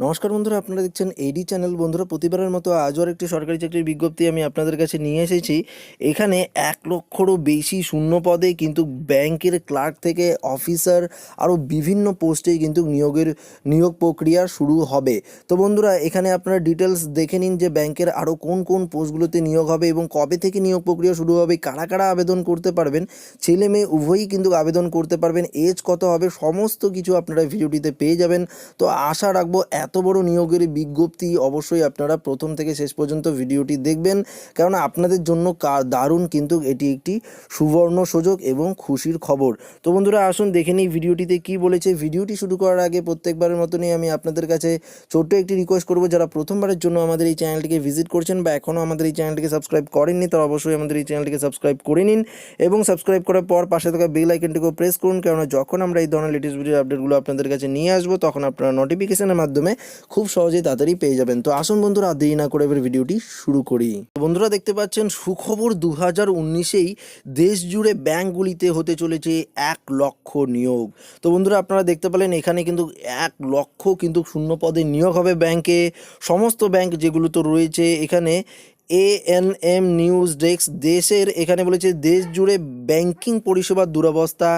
নমস্কার বন্ধুরা, আপনারা দেখছেন এডি চ্যানেল বন্ধুরা, প্রতিবারের মতো আজও একটি সরকারি চাকরির বিজ্ঞপ্তি আমি আপনাদের কাছে নিয়ে এসেছি। এখানে এক লক্ষরও বেশি শূন্য পদে কিন্তু ব্যাংকের ক্লার্ক থেকে অফিসার আরও বিভিন্ন পোস্টেই কিন্তু নিয়োগের, নিয়োগ প্রক্রিয়া শুরু হবে। তো বন্ধুরা, এখানে আপনারা ডিটেলস দেখে নিন যে ব্যাংকের আরও কোন কোন পোস্টগুলোতে নিয়োগ হবে এবং কবে থেকে নিয়োগ প্রক্রিয়া শুরু হবে, কারা কারা আবেদন করতে পারবেন, ছেলে মেয়ে উভয়ই কিন্তু আবেদন করতে পারবেন এজ কত হবে, সমস্ত কিছু আপনারা ভিডিওটিতে পেয়ে যাবেন। তো আশা রাখব এত বড় নিয়োগের বিজ্ঞপ্তি অবশ্যই আপনারা প্রথম থেকে শেষ পর্যন্ত ভিডিওটি দেখবেন। কারণ আপনাদের জন্য দারুণ কিন্তু এটি একটি সুবর্ণ সুযোগ এবং খুশির খবর। তো বন্ধুরা, আসুন দেখে নিই ভিডিওটিতে কি বলেছে। ভিডিওটি শুরু করার আগে প্রত্যেকবারের মতনই আমি আপনাদের কাছে ছোট্ট একটি রিকোয়েস্ট করব। যারা প্রথমবারের জন্য আমাদের এই চ্যানেলটিকে ভিজিট করছেন বা এখনও আমাদের এই চ্যানেলটিকে সাবস্ক্রাইব করেননি, তারা অবশ্যই আমাদের এই চ্যানেলটিকে সাবস্ক্রাইব করে নিন এবং সাবস্ক্রাইব করার পর পাশে থাকা বেল আইকনটিকেও প্রেস করুন। কেননা যখন আমরা এই ধরনের লেটেস্ট ভিডিও আপডেটগুলো আপনাদের কাছে নিয়ে আসব, তখন আপনারা নোটিফিকেশনের মাধ্যমে খুব সহজেই তাড়াতাড়ি পেয়ে যাবেন। তো আসুন বন্ধুরা, আর দেরি না করে এবার ভিডিওটি শুরু করি। বন্ধুরা, দেখতে পাচ্ছেন সুখবর দু হাজার উনিশেই দেশজুড়ে ব্যাঙ্কগুলিতে হতে চলেছে এক লক্ষ নিয়োগ। তো বন্ধুরা, আপনারা দেখতে পেলেন এখানে কিন্তু এক লক্ষ কিন্তু শূন্য পদে নিয়োগ হবে ব্যাংকে। সমস্ত ব্যাংক যেগুলো তো রয়েছে, এখানে A N M news desk দেশের, এখানে বলেছে দেশ জুড়ে ব্যাংকিং পরিষেবার দুরবস্থা।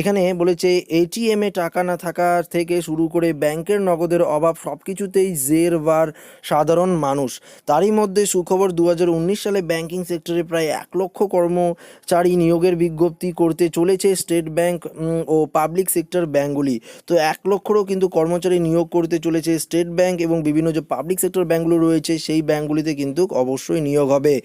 এখানে বলেছে এটিএমে টাকা না থাকা থেকে শুরু করে ব্যাংকের নগদের অভাব সব কিছুতেই জের বার সাধারণ মানুষ। তারই মধ্যে সুখবর দু হাজার উনিশ সালে ব্যাংকিং সেক্টরে প্রায় এক লক্ষ কর্মচারী নিয়োগের বিজ্ঞপ্তি করতে চলেছে স্টেট ব্যাংক ও পাবলিক সেক্টর ব্যাংকগুলি তো এক লক্ষরও কিন্তু কর্মচারী নিয়োগ করতে চলেছে স্টেট ব্যাংক এবং বিভিন্ন যে পাবলিক সেক্টর ব্যাংকগুলো রয়েছে, সেই ব্যাংকগুলিতে কিন্তু অবশ্যই নিয়োগ হবে।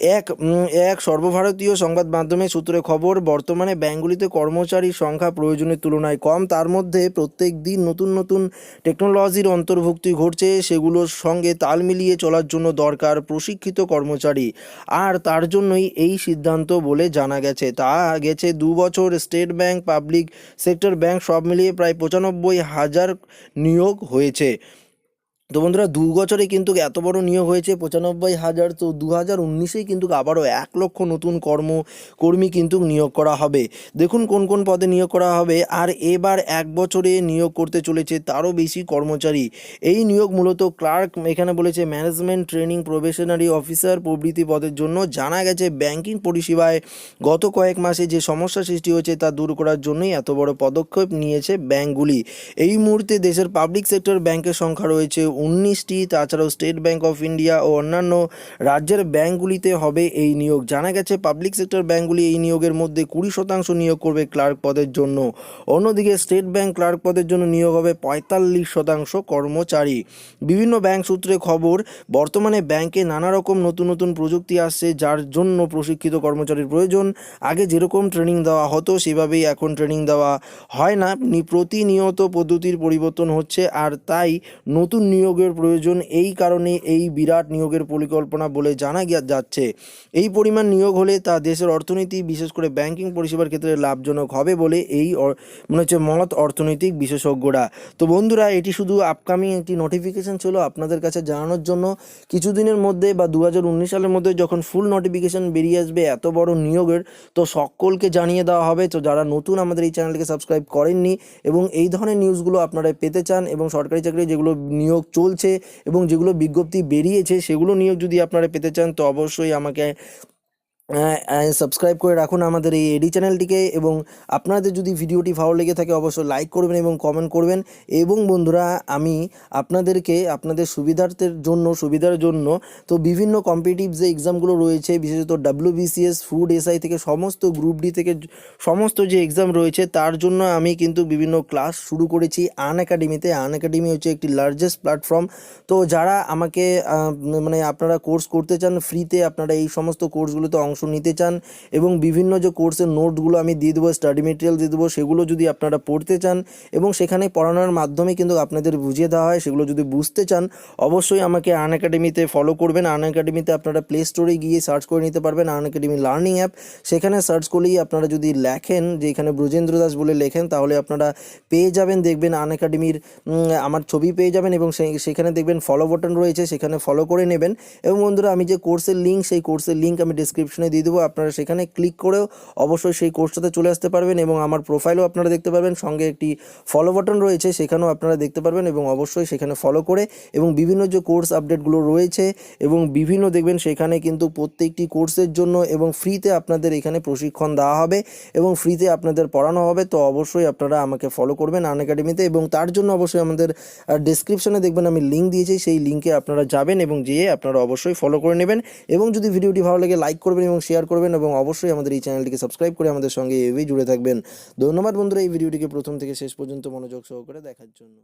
এক এক, সর্বভারতীয় সংবাদ মাধ্যমের সূত্রে খবর, বর্তমানে ব্যাংকগুলিতে কর্মচারীর সংখ্যা প্রয়োজনের তুলনায় কম। তার মধ্যে প্রত্যেক দিন নতুন নতুন টেকনোলজির অন্তর্ভুক্তি ঘটছে। সেগুলোর সঙ্গে তাল মিলিয়ে চলার জন্য দরকার প্রশিক্ষিত কর্মচারী। আর তার জন্যই এই সিদ্ধান্ত বলে জানা গেছে। তা গেছে দু বছর state bank public sector bank সব মিলিয়ে প্রায় পঁচানব্বই হাজার নিয়োগ হয়েছে। তো বন্ধুরা, দু বছরে কিন্তু এত বড় নিয়োগ হয়েছে, পঁচানব্বই হাজার, তো দু হাজার উনিশেই কিন্তু আবারও এক লক্ষ নতুন কর্ম কর্মী কিন্তু নিয়োগ করা হবে। দেখুন কোন কোন পদে নিয়োগ করা হবে, আর এবার এক বছরে নিয়োগ করতে চলেছে তারও বেশি কর্মচারী। এই নিয়োগ মূলত ক্লার্ক, এখানে বলেছে ম্যানেজমেন্ট, ট্রেনিং, প্রবেশনারি অফিসার প্রভৃতি পদের জন্য। জানা গেছে ব্যাংকিং পরিষেবায় গত কয়েক মাসে যে সমস্যা সৃষ্টি হয়েছে তা দূর করার জন্যই এত বড় পদক্ষেপ নিয়েছে ব্যাংকগুলি। এই মুহূর্তে দেশের পাবলিক সেক্টর ব্যাংকের সংখ্যা রয়েছে উনিশটি, তাছাড়াও স্টেট ব্যাংক অফ ইন্ডিয়া ও অন্যান্য রাজ্যের ব্যাংকগুলিতে হবে এই নিয়োগ। জানা গেছে পাবলিক সেক্টর ব্যাংকগুলি এই নিয়োগের মধ্যে কুড়ি শতাংশ নিয়োগ করবে ক্লার্ক পদের জন্য। অন্যদিকে স্টেট ব্যাংক ক্লার্ক পদের জন্য নিয়োগ হবে পঁয়তাল্লিশ শতাংশ কর্মচারী। বিভিন্ন ব্যাংক সূত্রে খবর, বর্তমানে ব্যাংকে নানা রকম নতুন নতুন প্রযুক্তি আসছে, যার জন্য প্রশিক্ষিত কর্মচারীর প্রয়োজন। আগে যেরকম ট্রেনিং দেওয়া হতো, সেভাবেই এখন ট্রেনিং দেওয়া হয় না। প্রতিনিয়ত পদ্ধতির পরিবর্তন হচ্ছে, আর তাই নতুন নিয়োগের প্রয়োজন। এই কারণে এই বিরাট নিয়োগের পরিকল্পনা বলে জানা যাচ্ছে। এই পরিমাণ নিয়োগ হলে তা দেশের অর্থনীতি, বিশেষ করে ব্যাংকিং পরিষেবার ক্ষেত্রে লাভজনক হবে বলে এই মনে হচ্ছে মত অর্থনৈতিক বিশেষজ্ঞরা। তো বন্ধুরা, এটি শুধু আপকামিং একটি নোটিফিকেশন ছিল আপনাদের কাছে জানানোর জন্য। কিছুদিনের মধ্যে বা দু হাজার উনিশ সালের মধ্যে যখন ফুল নোটিফিকেশান বেরিয়ে আসবে এত বড় নিয়োগের, তো সকলকে জানিয়ে দেওয়া হবে। তো যারা নতুন আমাদের এই চ্যানেলকে সাবস্ক্রাইব করেননি এবং এই ধরনের নিউজগুলো আপনারা পেতে চান এবং সরকারি চাকরি যেগুলো নিয়োগ চলছে এবং যেগুলো বিজ্ঞপ্তি বেরিয়েছে সেগুলো নিয়েও যদি আপনারা পেতে চান তো অবশ্যই আমাকে সাবস্ক্রাইব করে রাখুন আমাদের এই এডি চ্যানেলটিকে এবং আপনাদের যদি ভিডিওটি ভালো লেগে থাকে অবশ্যই লাইক করবেন এবং কমেন্ট করবেন। এবং বন্ধুরা, আমি আপনাদেরকে আপনাদের সুবিধার্থের জন্য, সুবিধার জন্য তো বিভিন্ন কম্পিটিটিভ যে এক্সামগুলো রয়েছে, বিশেষত ডাব্লিউবিসিএস ফুড এসআই থেকে সমস্ত গ্রুপ ডি থেকে সমস্ত যে এক্সাম রয়েছে, তার জন্য আমি কিন্তু বিভিন্ন ক্লাস শুরু করেছি আন একাডেমিতে আন একাডেমি হচ্ছে একটি লার্জেস্ট প্ল্যাটফর্ম তো যারা আমাকে মানে আপনারা কোর্স করতে চান ফ্রিতে আপনারা এই সমস্ত কোর্সগুলোতে অংশ নিতে চান এবং বিভিন্ন যে কোর্সের নোটগুলো আমি দিয়ে দেবো, স্টাডি মেটেরিয়াল দিয়ে দেবো, সেগুলো যদি আপনারা পড়তে চান এবং সেখানে পড়ানোর মাধ্যমে কিন্তু আপনাদের বুঝিয়ে দেওয়া হয়, সেগুলো যদি বুঝতে চান, অবশ্যই আমাকে আন একাডেমিতে ফলো করবেন। আন একাডেমিতে আপনারা প্লে স্টোরে গিয়ে সার্চ করে নিতে পারবেন আন একাডেমি লার্নিং অ্যাপ সেখানে সার্চ করলেই আপনারা যদি লেখেন, যে এখানে ব্রজেন্দ্র দাস বলে লেখেন, তাহলে আপনারা পেয়ে যাবেন, দেখবেন আন একাডেমির আমার ছবি পেয়ে যাবেন এবং সেখানে দেখবেন ফলো বাটন রয়েছে, সেখানে ফলো করে নেবেন। এবং বন্ধুরা, আমি যে কোর্সের লিঙ্ক সেই কোর্সের লিঙ্ক আমি ডিসক্রিপশনে ডেসক্রিপশনে দিয়ে দেবো। আপনারা সেখানে ক্লিক করেও অবশ্যই সেই কোর্সটাতে চলে আসতে পারবেন এবং আমার প্রোফাইলও আপনারা দেখতে পারবেন। সঙ্গে একটি ফলো বাটন রয়েছে, সেখানেও আপনারা দেখতে পারবেন এবং অবশ্যই সেখানে ফলো করে এবং বিভিন্ন যে কোর্স আপডেটগুলো রয়েছে এবং বিভিন্ন দেখবেন সেখানে কিন্তু প্রত্যেকটি কোর্সের জন্য এবং ফ্রিতে আপনাদের এখানে প্রশিক্ষণ দেওয়া হবে এবং ফ্রিতে আপনাদের পড়ানো হবে। তো অবশ্যই আপনারা আমাকে ফলো করবেন আন একাডেমিতে এবং তার জন্য অবশ্যই আমাদের ডিসক্রিপশনে দেখবেন আমি লিঙ্ক দিয়েছি। সেই লিঙ্কে আপনারা যাবেন এবং যেয়ে আপনারা অবশ্যই ফলো করে নেবেন এবং যদি ভিডিওটি ভালো লাগে লাইক করবেন এবং শেয়ার করবেন এবং অবশ্যই আমাদের এই চ্যানেলটিকে সাবস্ক্রাইব করে আমাদের সঙ্গে এভাবেই জুড়ে থাকবেন। ধন্যবাদ বন্ধুরা, এই ভিডিওটিকে প্রথম থেকে শেষ পর্যন্ত মনোযোগ সহকারে দেখার জন্য।